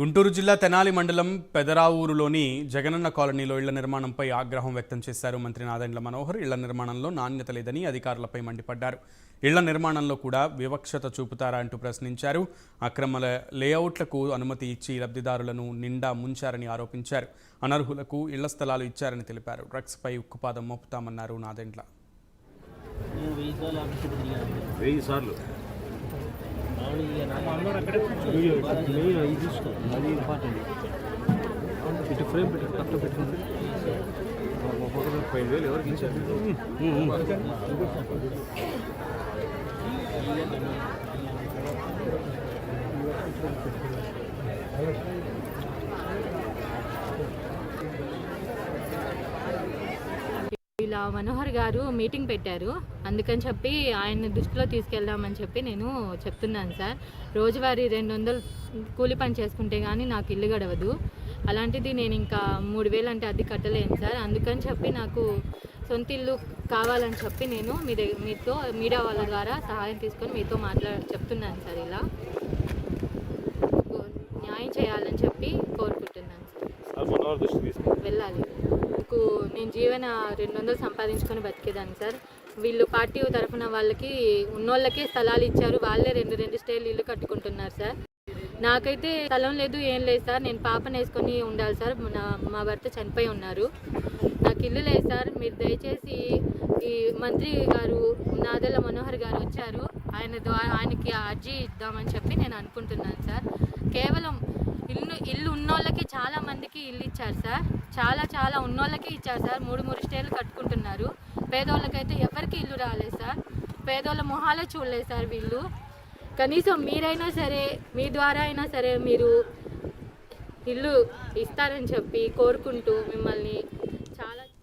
గుంటూరు జిల్లా తెనాలి మండలం పెదరావూరులోని జగనన్న కాలనీలో ఇళ్ళ నిర్మాణంపై ఆగ్రహం వ్యక్తం చేశారు మంత్రి నాదెండ్ల మనోహర్. ఇళ్ళ నిర్మాణంలో నాణ్యత లేదని అధికారులపై మండిపడ్డారు. ఇళ్ళ నిర్మాణంలో కూడా వివక్షత చూపుతారా అంటూ ప్రశ్నించారు. అక్రమ లేఅవుట్లకు అనుమతి ఇచ్చి లబ్ధిదారులను నిండా ముంచారని ఆరోపించారు. అనర్హులకు ఇళ్ళ స్థలాలు ఇచ్చారని తెలిపారు. డ్రగ్స్పై ఉక్కుపాదం మోపుతామన్నారు నాదెండ్ల. ఇది చూసుకో. అది ఇంపార్టెంట్ ఇటు ఫ్రేమ్ పెట్టు కట్ట పెట్టుకుంటే పైన వేలు ఎవరికి ఇచ్చారు ఇలా మనోహర్ గారు మీటింగ్ పెట్టారు. అందుకని చెప్పి ఆయన దృష్టిలో తీసుకెళ్దామని చెప్పి నేను చెప్తున్నాను సార్. రోజువారీ రెండు వందలు కూలి పని చేసుకుంటే కానీ నాకు ఇల్లు గడవదు. అలాంటిది నేను ఇంకా మూడు వేలు అంటే అది కట్టలేను సార్. అందుకని చెప్పి నాకు సొంత ఇల్లు కావాలని చెప్పి నేను మీ దగ్గర మీతో మీడియా వాళ్ళ ద్వారా సహాయం తీసుకొని మీతో మాట్లా చెప్తున్నాను సార్ ఇలా. న్యాయం చేయాలని చెప్పి కోరు దృష్టి తీసుకు వెళ్ళాలి. నాకు నేను జీవన రెండు వందలు సంపాదించుకొని బతికేదాన్ని సార్. వీళ్ళు పార్టీ తరఫున వాళ్ళకి ఉన్నోళ్ళకే స్థలాలు ఇచ్చారు. వాళ్ళే రెండు రెండు స్టేలు ఇల్లు కట్టుకుంటున్నారు సార్. నాకైతే స్థలం లేదు ఏం లేదు సార్. నేను పాపను వేసుకొని ఉండాలి సార్. నా మా భర్త చనిపోయి ఉన్నారు. నాకు ఇల్లు లేదు సార్. మీరు దయచేసి ఈ మంత్రి గారు నాదెల మనోహర్ గారు వచ్చారు. ఆయన ద్వారా ఆయనకి అర్జీ ఇద్దామని చెప్పి నేను అనుకుంటున్నాను సార్. కేవలం ఇల్లు ఇల్లు ఉన్నోళ్ళకి చాలా వాళ్ళకి ఇల్లు ఇచ్చారు సార్. చాలా చాలా ఉన్నోళ్ళకి ఇచ్చారు సార్. మూడు మూడు స్టేర్లు కట్టుకుంటున్నారు. పేదోళ్ళకైతే ఎవరికి ఇల్లు రాలేదు సార్. పేదోళ్ళ మొహాలే చూడలేదు సార్ వీళ్ళు. కనీసం మీరైనా సరే మీ ద్వారా అయినా సరే మీరు ఇల్లు ఇస్తారని చెప్పి కోరుకుంటూ మిమ్మల్ని చాలా